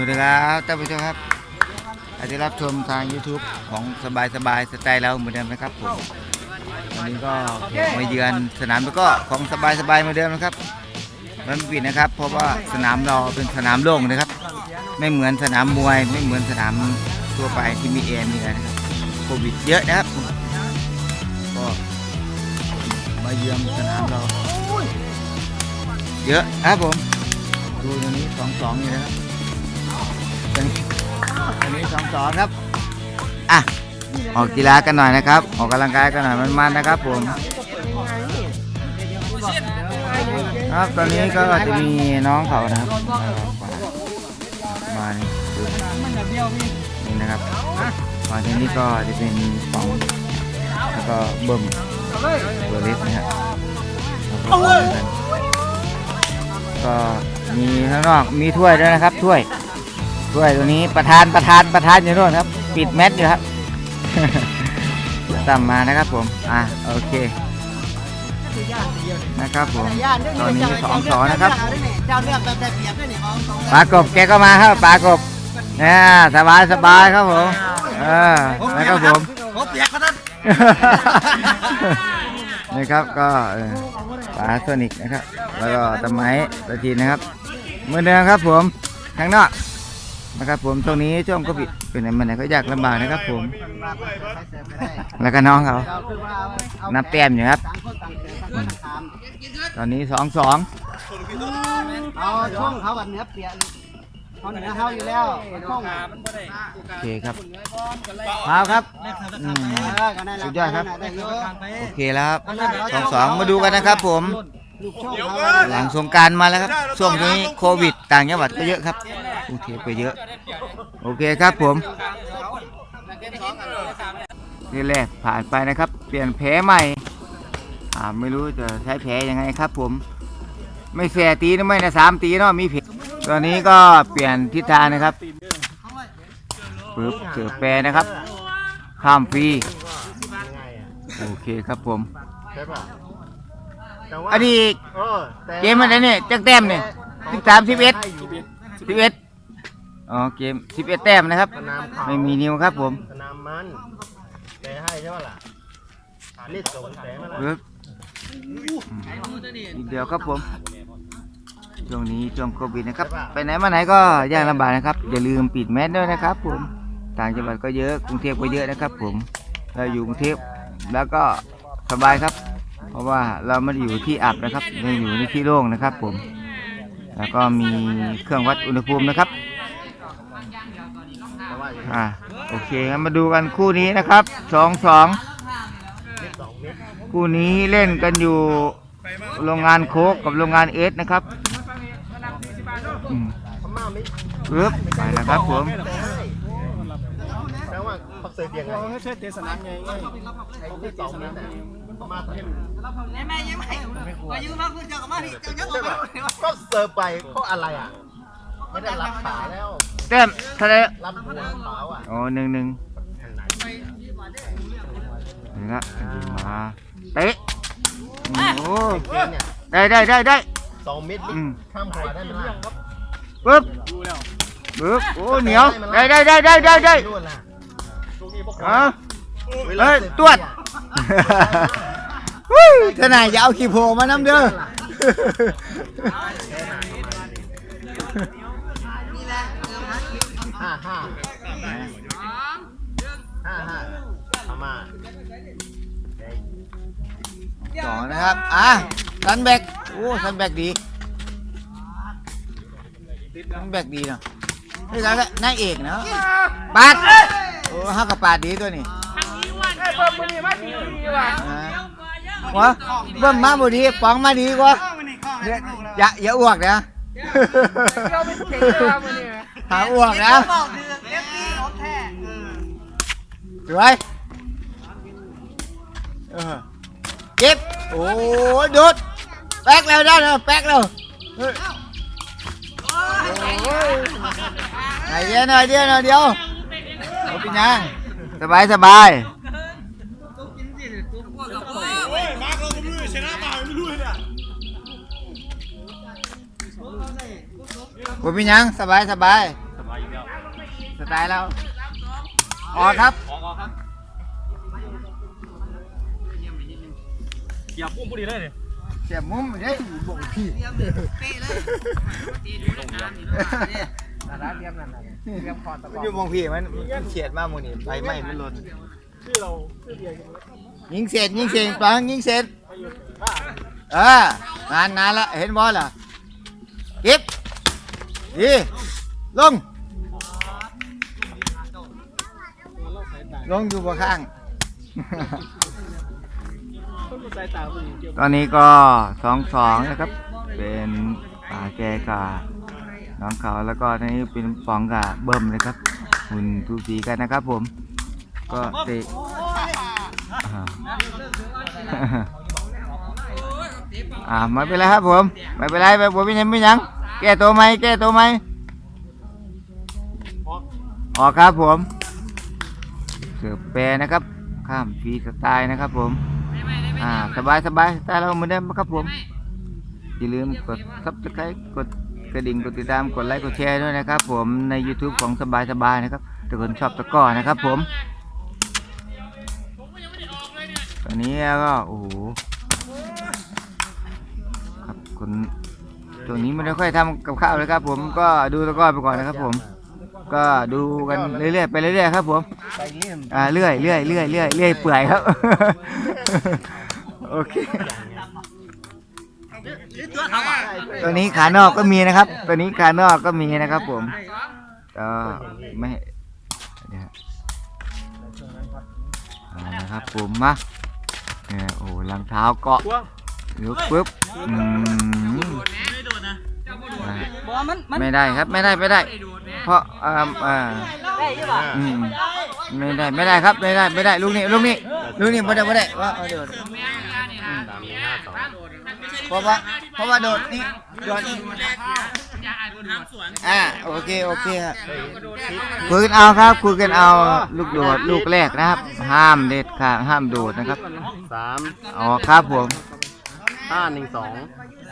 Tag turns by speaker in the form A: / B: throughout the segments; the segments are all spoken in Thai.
A: วัสดีครับท่านผู้ชมครับอาจจะรับชมทาง YouTube ของสบายสบายสไตล์เราเหมือนเดิมนะครับผมวันนี้ก็มาเยือนสนามแล้วก็ของสบายสบายเหมือนเดิมนะครับมันปิดนะครับ เพราะว่าสนามเราเป็นสนามโล่งนะครับ ไม่เหมือนสนามมวย ไม่เหมือนสนามทั่วไปที่มีแอร์มีอะไรนะครับโควิดเยอะนะครับก็มาเยือนสนามเราเยอะครับผมดูตรงนี้สองสองอยู่นะครับ ตรงนี้ตรงนี้สองสองครับอะออกกีฬากันหน่อยนะครับ ออกกำลังกายกันหน่อยมันๆนะครับผมครับตอนนี้ก็จะมีน้องเขานะครับมานี่ดูนี่นะครับมาที่นี่ก็จะเป็นปองแล้วก็เบิ่มเล็กนะครับแล้วก็ป้องกันก็มีข้างนอกมีถ้วยด้วยนะครับถ้วย ถ้วยตัวนี้ประธานประธานประธานอยู่โน่นครับ ปิดแมสอยู่ครับตั้มมานะครับผม อะโอเค นะครับผม ตอนนี้สองสองนะครับ
B: เจ้าเลือกแบบได้เปรียบด้วยนี่เอาสอง
A: ปลากบแกก็มาครับปลากบเนี่ยสบายสบายครับผมเออนะครับผม
B: ผมเปียกก็นั้น
A: นี่ครับก็เออปลาโซนิกนะครับ แล้วก็ตะไม้ตะทีนะครับเหมือนเดิมครับผมข้างนอก นะครับผมตรงนี้ช่วงโควิดเป็นไหนมาไหนก็ยากลำบากนะครับผม แล้วก็น้องเขานับแต้มอยู่ครับ ตอนนี้สองสอง
B: เอาช่องเขาแบบเนื้อเปียกเขาเนื้อเขาอยู่แล้วช่อง
A: โอเคครับพาวครับอืมสุดยอดครับ
B: ได้เยอะ
A: โอเคแล้วครับสองสองมาดูกันนะครับผม
B: ลูกช่องเขา
A: หลังสงการมาแล้วครับ ช่วงนี้โควิด ต่างจังหวัดก็เยอะครับโอเคไปเยอะ โอเคครับผมนี่แรกผ่านไปนะครับ เปลี่ยนแผลใหม่อ่าไม่รู้จะใช้แผลยังไงครับผม ไม่แฝตีนะไม่นะสามตีเนาะมีแผลตอนนี้ก็เปลี่ยนทิศทางนะครับปึ๊บเสือแปรนะครับ ข้ามฟรีโอเคครับผม
C: ใช่ป่ะแต่ว่า
A: อันนี้
C: เออแต่
A: เกมอะไรเนี่ยจักแต้มเนี่ยสิบสามสิบเอ็ดสิบเอ็ดอ๋อเกมสิบเอ็ดแต้มนะครับ
C: สนามเขา
A: ไม่มีนิวครับผม
C: สนามมันแต่ให้ใช่ป่ะล่ะรีดส่งแต่มาล่ะ
A: ปึ๊บอีกเดียวครับผมช่วงนี้ช่วงโควิดนะครับ ไปไหนมาไหนก็ยากลำบากนะครับ อย่าลืมปิดแมสด้วยนะครับ ผมต่างจังหวัดก็เยอะกรุงเทพก็เยอะนะครับ ผมเราอยู่กรุงเทพแล้วก็สบายครับ เพราะว่าเราไม่ได้อยู่ที่อับนะครับเราอยู่ในที่โล่งนะครับ ผม แล้วก็มีเครื่องวัดอุณหภูมินะครับ
C: แต่ว่าอย่าง
A: อ่าโอเคงั้นมาดูกันคู่นี้นะครับสองสอง
C: นี้สองเมตร
A: คู่นี้เล่นกันอยู่โรงงานโคกกับโรงงานเอสนะครับอืม
C: พม่าไม่
A: ปึ๊บไปแล้วครับผม
C: แต่ให้แต่ว่าเขาเสียเดียงไงให้ช่วยเตะสนามไงไงไอ้ที่สองเมตรน่ะพ มาเห็น
B: แม่ยังไม่มายืมรับเพื่อนเจ้ากับมาดิเจ้าเยอะ
C: ใช่ป่ะก็เสิร์ฟไปเขาอะไรอะ ไม่ได้รับขายแล้ว
A: แต้มทะเล
C: รับหัวเปล่าอะ
A: โอ้หนึ่งหนึ่ง
C: นี่
A: ละมาเตะโอ้
C: เกมเนี่ย
A: ได้ได้ได้ได้
C: สองเมตรข้ามหัวได้ไหมล่ะ
A: ปึ๊บปึ๊บโอ้เหนียวได้ได้ได้ได้ได้ได้
C: ด้วยล่ะ
A: เฮ้
C: ย
A: ตรวจ หุ้ยทนายอย่าเอาขี้โผล่มานำเด้อ
C: ห้าห้าห้าห้าพม่า
A: ต่อนะครับ อะซันแบกโอ้ซันแบกดีซันแบกดีเนาะนี่แล้วนางเอกเนาะปาดโอ้ฮักกับปาดดีตัวนี้ อ่าหัวเบิ่มมาบ่ดีปองมาดีกว่าอย่าอย่าอ้วกนะหาอ้วกนะ
B: บอกเดือดเล็บนี้รถแท้
A: สวยเก็บโอ้ยดูดแป๊กแล้วได้แล้วแป๊กแล้วเฮ้ยไหนเดียวหน่อยเดียวหน่อยเดียวเอาเป็นยังสบายสบาย ผมเป็นยังสบายสบาย
C: สบาย
A: ไตล์เราออกครับ
C: ออกออกครับเกี่ยวปุ้มพอดีเลยเนี่ย
A: เสียบมุมเฮ้ยบ่งพี่
B: นั่นละเรียมนั่นน่ะเรียมคอตะก
A: มัน
B: อ
A: อยู่มองพี่มันมันเฉียดมากมูนี่ไฟไหม้มันหล่น
C: ชื่อเราชื่อเดียวกันแล้ว
A: ยิงเสร็จยิงเสร็จปังยิงเสร็จ
C: ไปอยู่บ้าน
A: เอองานนานละเห็นบอลล่ะเก็บ ดีลง ลงอยู่บนข้าง
C: ต้าง
A: ตอนนี้ก็สองสองนะครับ เป็นป่าแกกับน้องเขาแล้วก็ตอนนี้เป็นฟองกับเบิ้มนะครับหุ่นทูสีกันนะครับผม ก็เตะอ่าไม่เป็นไรครับผม ไม่เป็นไรแบบผมไม่ยังไม่ยัง แก้ตัวไหมแก้ตัวไหม
C: ออก
A: ออกครับผมเสือแปรนะครับ ข้ามฟรีสไตล์นะครับผมอ่าสบายสบายสไตล์เราเหมือนเดิมครับผมอย่าลืมกดซับสไครต์กดกระดิ่งกดติดตามกดไลค์กดแชร์ด้วยนะครับผมใน YouTube ของสบายสบายนะครับถ้าคนชอบตะกร้อนะครับ ผมตอนนี้ก็โอ้โหครับคน ตัวนี้ไม่ได้ค่อยทำกับข้าวเลยครับ ผมก็ดูตะกร้อไปก่อนนะครับ ผม ก็ดูกันเรื่อยๆไปเรื่อยๆครับ ผม
B: ไปเลี่ยม
A: อ่าเรื่อยเรื่อยเรื่อยเรื่อยเรื่อยเปื่อยครับ โอเค ตัวนี้ขานอกก็มีนะครับ ตัวนี้ขานอกก็มีนะครับ ผมก็ไม่เดี๋ยวอ่านะครับ ผมมาเนี่ยโอ้รองเท้าเกาะ
C: กว้าง
A: ยกปุ๊บอืมอ่า
B: บ่มันมัน
A: ไม่ได้ครับไม่ได้ไม่ได้ เพราะอ่าอ่า
B: ได้ยี่บ่
A: อืมไม่ได้ไม่ได้ครับไม่ได้ไม่ได้ลูกนี้ลูกนี้ลูกนี้ไม่ได้ไม่ได้ว่าเอาเดี๋ยวเพราะว่าเพราะว่าโดดนี่โดดนี่อ่าโอเคโอเคครับคุยกันเอาครับคุยกันเอาลูกโดดลูกแรกนะครับ ห้ามเด็ดขาดห้ามโดดนะครับ
C: สาม
A: อ๋อครับผม
C: ห้าหนึ่งสอง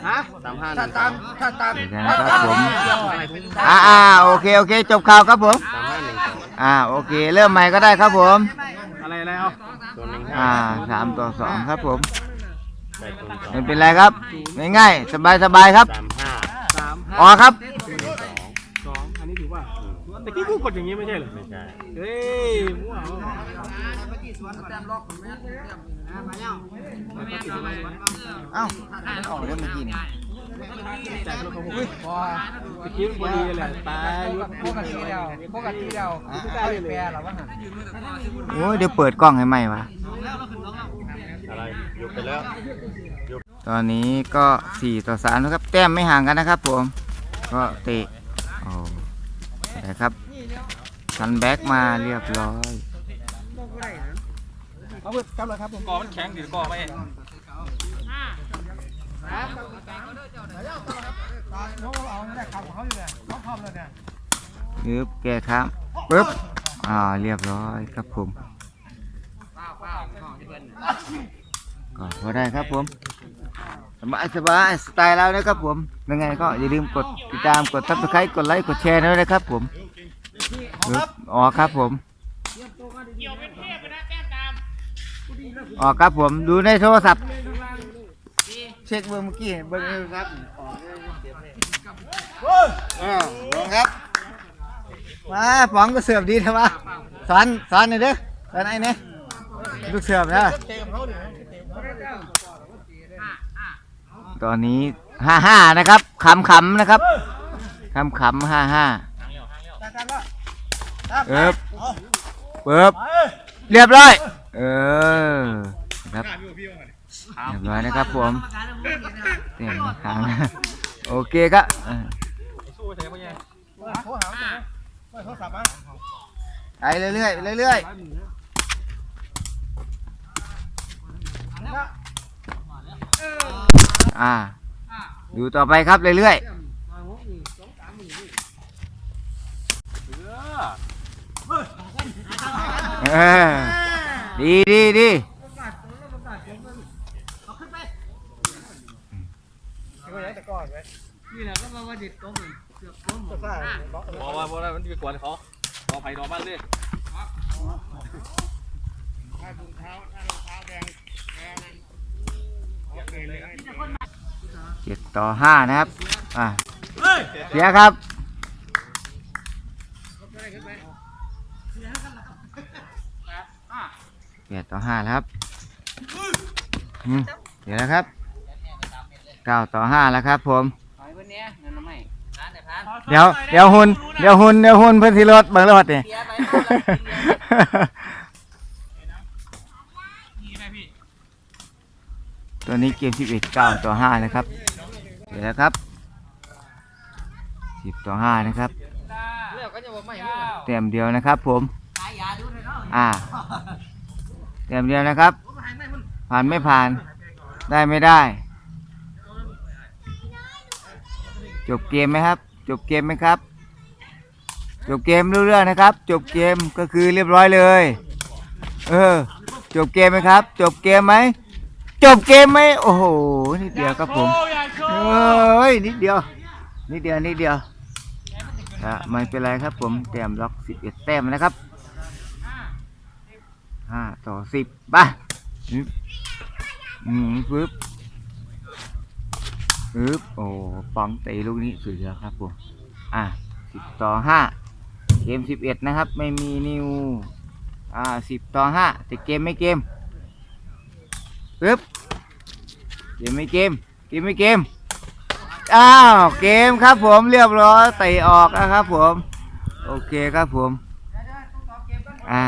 B: ฮะ
C: สามห้าห
B: ถ้า
C: นึ่งส
B: ตา
C: อ
B: ม
C: ง
B: ถ้าตาม
A: เดี๋ยวนะครับผม อ่าอ่าโอเคโอเค จบข่าวครับผม
C: สามห้าหนึ่งสอง
A: อ่าโอเค เริ่มใหม่ก็ได้ครับผม
C: อะไรอะไรเอาตัวหนึ่งห้า
A: อ่าสามต่อสองครับผม
C: แปดคูณสอง
A: ไม่เป็นไรครับ ง่ายๆสบายสบายๆครับ
C: สามห้า
B: สาม
A: อ๋อครับ
C: สองอันนี้ถือว่าแต่กี้กูกดอย่างนี้ไม่ใช่เหรอไม่ใช่เฮ้ยมั่วเอา
A: เอ้ามันออกเรื่องมื่อกี้นี่
C: แต่เราเขาบอก
B: บ่
C: ตะกี้มันพอดีแหละตายยุด
B: ปกติแล้วปกติแล้วเขาแปรหรอว่าหั่น
A: โอ้ยเดี๋ยวเปิดกล้องให้ใหม่วะ
C: อะไรยุบไปแล้ว
A: ตอนนี้ก็สี่ต่อสามนะครับ แต้มไม่ห่างกันนะครับผม ก็เตะโอ้นะครับทันแบ็กมาเรียบร้อย
C: เอาเพื่อนครับเลยครับผมกอมันแข็งดีกอไป
A: ปึ๊บแกครับปึ๊บอ่าเรียบร้อยครับผมก็พอได้ครับผมสบายสบายสไตล์เรานะครับผมยังไงก็อย่าลืมกดติดตามกดซับสไครต์กดไลค์กดแชร์ด้วยนะครับผมปึ๊บอ๋อครับผม อ๋อครับผมดูในโทรศัพท์ เช็คเบอร์เมื่อกี้เบอร์นี้ครับอ่าเบิ่งครับมาป๋องก็เสิร์ฟดีนะวะสอนสอนหน่อยเด้อสอนไอ้เนี่ยลูกเสิร์ฟนะตอนนี้ห้าห้านะครับขำขำๆนะครับขำขำห้าห้าเอิบเปิบเรียบร้อย เออครับเรียบร้อยนะครับผมเต็มครั้งโอเคครับเออ
C: สู้ไปเถอะพ่อใหญ่โทรหาโทรศัพท์มา
A: ไปเรื่อยๆเรื่อยๆอ่าดูต่อไปครับเรื่อยๆเออ ดีดีดี
B: นี่แหละก็มาว่าเด็ดก้มเกือบก้ม
C: บอกว่าบอกว่ามันจะไปกวนเขา
D: ไผ่อบ้านเลย
A: เจ็ดต่อห้านะครับอ่าเสียครับ เจ็ดต่อห้าแล้วครับอืมเดี๋ยวนะครับเก้าต่อห้าแล้วครับผมเดี๋ยวเดี๋ยวหุ่นเดี๋ยวหุ่นเดี๋ยวหุ่นเพื่อนที่รถเบิ่งรถนี่ตัวนี้เกม11 9ต่อ5นะครับ เดี๋ยวนะครับ10ต่อ5นะครับเต็มเดียวนะครับผมอ่า เต็มเดียวนะครับ ผ่านไม่ผ่าน ได้ไม่ได้ จบเกมไหมครับ จบเกมไหมครับ จบเกมรู้เรื่องนะครับ จบเกมก็คือเรียบร้อยเลย เออ จบเกมไหมครับ จบเกมไหม จบเกมไหมโอ้โห นิดเดียวครับผม เอ้ย นิดเดียว นิดเดียว นิดเดียวอะไม่เป็นไรครับผม แต้มล็อก 11 แต้มนะครับ 5ต่อ10ป่ะอืมอืมปึ๊บปึ๊บโอ้ปองตีลูกนี้สุดยอดครับผมอะ10ต่อ5เกม11นะครับ ไม่มีนิวอ่า10ต่อ5แต่เกมไม่เกมปึ๊บเกมไม่เกมเกมไม่เกมอ้าวเกมครับผมเรียบร้อยเตะออกนะครับผม โอเคครับผม อ่า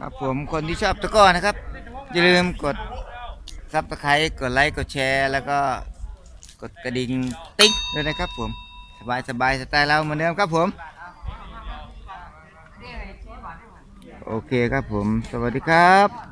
A: ครับผมคนที่ชอบตะก้อนะครับ อย่าลืมกดซับสไครต์กดไลค์กดแชร์ แล้วก็กดกระดิ่งติ๊กด้วยนะครับผม สบายสบายสไตล์เราเหมือนเดิมครับผม โอเคครับผม สวัสดีครับ